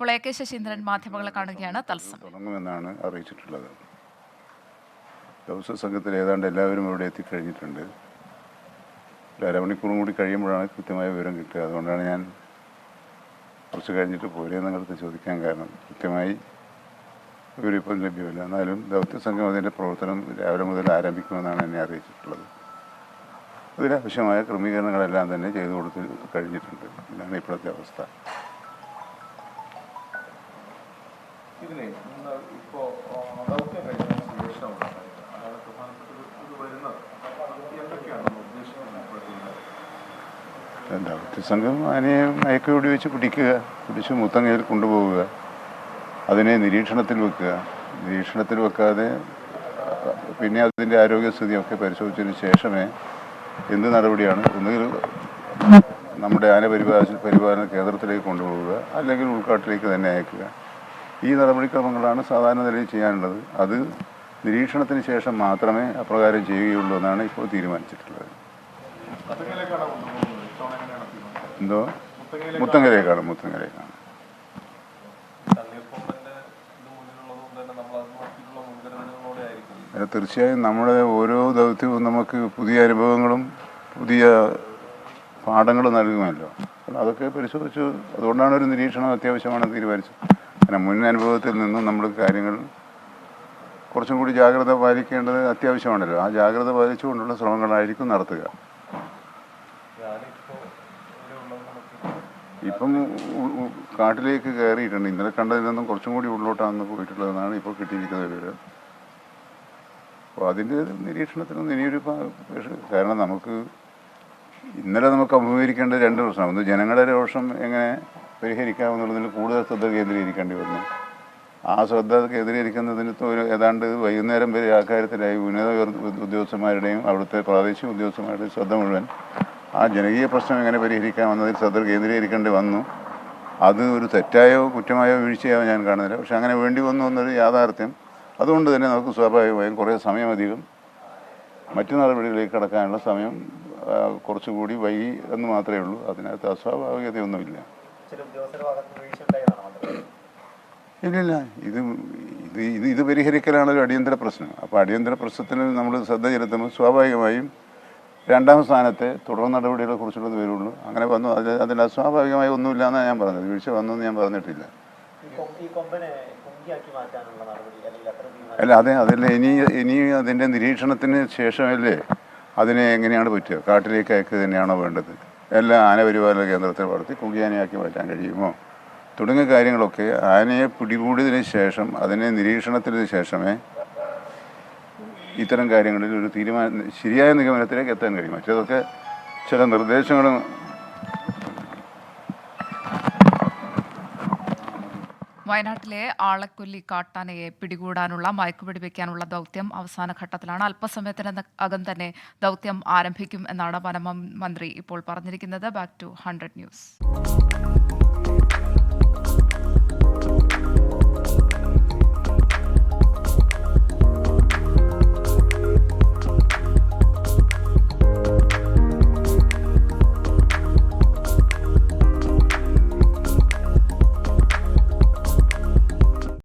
ഇപ്പോൾ A K Saseendran മാധ്യമങ്ങളെ കാണുകയാണ് തത്സം തുടങ്ങുമെന്നാണ് അറിയിച്ചിട്ടുള്ളത്. ദിവസ സംഘത്തിൽ ഏതാണ്ട് എല്ലാവരും ഇവിടെ എത്തിക്കഴിഞ്ഞിട്ടുണ്ട്. ഒരു അരമണിക്കൂറും കൂടി കഴിയുമ്പോഴാണ് കൃത്യമായ വിവരം കിട്ടുക. അതുകൊണ്ടാണ് ഞാൻ കുറച്ച് കഴിഞ്ഞിട്ട് പോരേ നിങ്ങളടുത്ത് ചോദിക്കാൻ കാരണം. കൃത്യമായി വിവരിപ്പം ലഭ്യമല്ല. എന്നാലും ദൗത്യ സംഘം അതിന്റെ പ്രവർത്തനം രാവിലെ മുതൽ ആരംഭിക്കുമെന്നാണ് എന്നെ അറിയിച്ചിട്ടുള്ളത്. അതിനാവശ്യമായ ക്രമീകരണങ്ങളെല്ലാം തന്നെ ചെയ്തു കൊടുത്ത് കഴിഞ്ഞിട്ടുണ്ട്. ഇതാണ് ഇപ്പോഴത്തെ അവസ്ഥ. ഇതിനെ നിങ്ങൾ ഇപ്പോൾ ദൗത്യം കഴിഞ്ഞതിന് ശേഷം അയാളെ പ്രധാനപ്പെട്ട ഇത് വരുന്നത്. എന്തൊക്കെയാണ് ഉദ്ദേശിക്കുന്നത് ദൗത്യസംഘം ആനയെ മയക്കുവെടി വെച്ച് പിടിക്കുക പിടിച്ച് മുത്തങ്ങയിൽ കൊണ്ടുപോവുക അതിനെ നിരീക്ഷണത്തിൽ വെക്കുക നിരീക്ഷണത്തിൽ വെക്കാതെ പിന്നെ അതിന്റെ ആരോഗ്യസ്ഥിതിയൊക്കെ പരിശോധിച്ചതിന് ശേഷമേ എന്ത് നടപടിയാണ്? ഒന്നുകിൽ നമ്മുടെ ആന പരിപാലന പരിപാലന കേന്ദ്രത്തിലേക്ക് കൊണ്ടുപോവുക അല്ലെങ്കിൽ ഉൾക്കാട്ടിലേക്ക് തന്നെ അയക്കുക. ഈ നടപടിക്രമങ്ങളാണ് സാധാരണ നിലയിൽ ചെയ്യാനുള്ളത്. അത് നിരീക്ഷണത്തിന് ശേഷം മാത്രമേ അപ്രകാരം ചെയ്യുകയുള്ളൂ എന്നാണ് ഇപ്പോൾ തീരുമാനിച്ചിട്ടുള്ളത്. എന്തോ? മുത്തങ്ങരേക്കാണ് മുത്തങ്ങരേക്കാണ് തീർച്ചയായും നമ്മുടെ ഓരോ ദൗത്യവും നമുക്ക് പുതിയ അനുഭവങ്ങളും പുതിയ പാഠങ്ങളും നൽകുമല്ലോ. അതൊക്കെ പരിശോധിച്ചു അതുകൊണ്ടാണ് ഒരു നിരീക്ഷണം അത്യാവശ്യമാണെന്ന് തീരുമാനിച്ചത്. കാരണം മുൻ അനുഭവത്തിൽ നിന്നും നമ്മൾ കാര്യങ്ങൾ കുറച്ചും കൂടി ജാഗ്രത പാലിക്കേണ്ടത് അത്യാവശ്യമാണല്ലോ. ആ ജാഗ്രത പാലിച്ചുകൊണ്ടുള്ള ശ്രമങ്ങളായിരിക്കും നടത്തുക. ഇപ്പം കാട്ടിലേക്ക് കയറിയിട്ടുണ്ട്. ഇന്നലെ കണ്ടതിൽ നിന്നും കുറച്ചും കൂടി ഉള്ളോട്ടാണ് പോയിട്ടുള്ളതെന്നാണ് ഇപ്പോൾ കിട്ടിയിരിക്കുന്ന വിവരം. അപ്പോൾ അതിന്റെ നിരീക്ഷണത്തിനൊന്നും ഇനിയൊരു കാരണം നമുക്ക് ഇന്നലെ നമുക്ക് അഭിമുഖീകരിക്കേണ്ട രണ്ട് പ്രശ്നം ഒന്ന് ജനങ്ങളുടെ രോഷം എങ്ങനെ പരിഹരിക്കാമെന്നുള്ളതിൽ കൂടുതൽ ശ്രദ്ധ കേന്ദ്രീകരിക്കേണ്ടി വന്നു. ആ ശ്രദ്ധ കേന്ദ്രീകരിക്കുന്നതിന് ഒരു ഏതാണ്ട് വൈകുന്നേരം വരെ ആ കാര്യത്തിലായി ഉന്നത ഉദ്യോഗസ്ഥന്മാരുടെയും അവിടുത്തെ പ്രാദേശിക ഉദ്യോഗസ്ഥന്മാരുടെയും ശ്രദ്ധ മുഴുവൻ ആ ജനകീയ പ്രശ്നം എങ്ങനെ പരിഹരിക്കാമെന്നതിൽ ശ്രദ്ധ കേന്ദ്രീകരിക്കേണ്ടി വന്നു. അത് ഒരു തെറ്റായോ കുറ്റമായോ വീഴ്ചയോ ഞാൻ കാണുന്നില്ല. പക്ഷെ അങ്ങനെ വേണ്ടി വന്നു എന്നൊരു യാഥാർത്ഥ്യം. അതുകൊണ്ട് തന്നെ നമുക്ക് സ്വാഭാവികമായും കുറേ സമയമധികം മറ്റു നടപടികളിലേക്ക് കടക്കാനുള്ള സമയം കുറച്ചുകൂടി വൈ എന്ന് മാത്രമേ ഉള്ളൂ. അതിനകത്ത് അസ്വാഭാവികതയൊന്നുമില്ല. ഇല്ലില്ല. ഇത് ഇത് ഇത് ഇത് പരിഹരിക്കലാണ് ഒരു അടിയന്തര പ്രശ്നം. അപ്പോൾ അടിയന്തര പ്രശ്നത്തിന് നമ്മൾ ശ്രദ്ധ ചെലുത്തുമ്പോൾ സ്വാഭാവികമായും രണ്ടാം സ്ഥാനത്തെ തുടർ നടപടികളെ കുറിച്ചുള്ളത് വരുള്ളൂ അങ്ങനെ വന്നു. അതിൽ അതിൽ അസ്വാഭാവികമായി ഒന്നുമില്ല എന്നാണ് ഞാൻ പറഞ്ഞത്. വീഴ്ച വന്നു എന്ന് ഞാൻ പറഞ്ഞിട്ടില്ല. അല്ല അതെ അതല്ല. ഇനി ഇനി അതിന്റെ നിരീക്ഷണത്തിന് ശേഷമല്ലേ അതിനെ എങ്ങനെയാണ് പറ്റുക കാട്ടിലേക്ക് അയക്കുക തന്നെയാണോ വേണ്ടത്? എല്ലാ ആനപരിപാലന കേന്ദ്രത്തിൽ വളർത്തി കുങ്കിയാനയാക്കി മാറ്റാൻ കഴിയുമോ? തുടങ്ങിയ കാര്യങ്ങളൊക്കെ ആനയെ പിടികൂടിയതിന് ശേഷം അതിനെ നിരീക്ഷണത്തിന് ശേഷമേ ഇത്തരം കാര്യങ്ങളിൽ ഒരു തീരുമാനം ശരിയായ നിഗമനത്തിലേക്ക് എത്താൻ കഴിയും മറ്റേതൊക്കെ ചില നിർദ്ദേശങ്ങളും വയനാട്ടിലെ ആളക്കൊല്ലി കാട്ടാനയെ പിടികൂടാനുള്ള മയക്കു പിടിപ്പിക്കാനുള്ള ദൗത്യം അവസാന ഘട്ടത്തിലാണ്. അല്പസമയത്തിനകം തന്നെ ദൗത്യം ആരംഭിക്കും എന്നാണ് വനം മന്ത്രി ഇപ്പോൾ പറഞ്ഞിരിക്കുന്നത്. Back two hundred news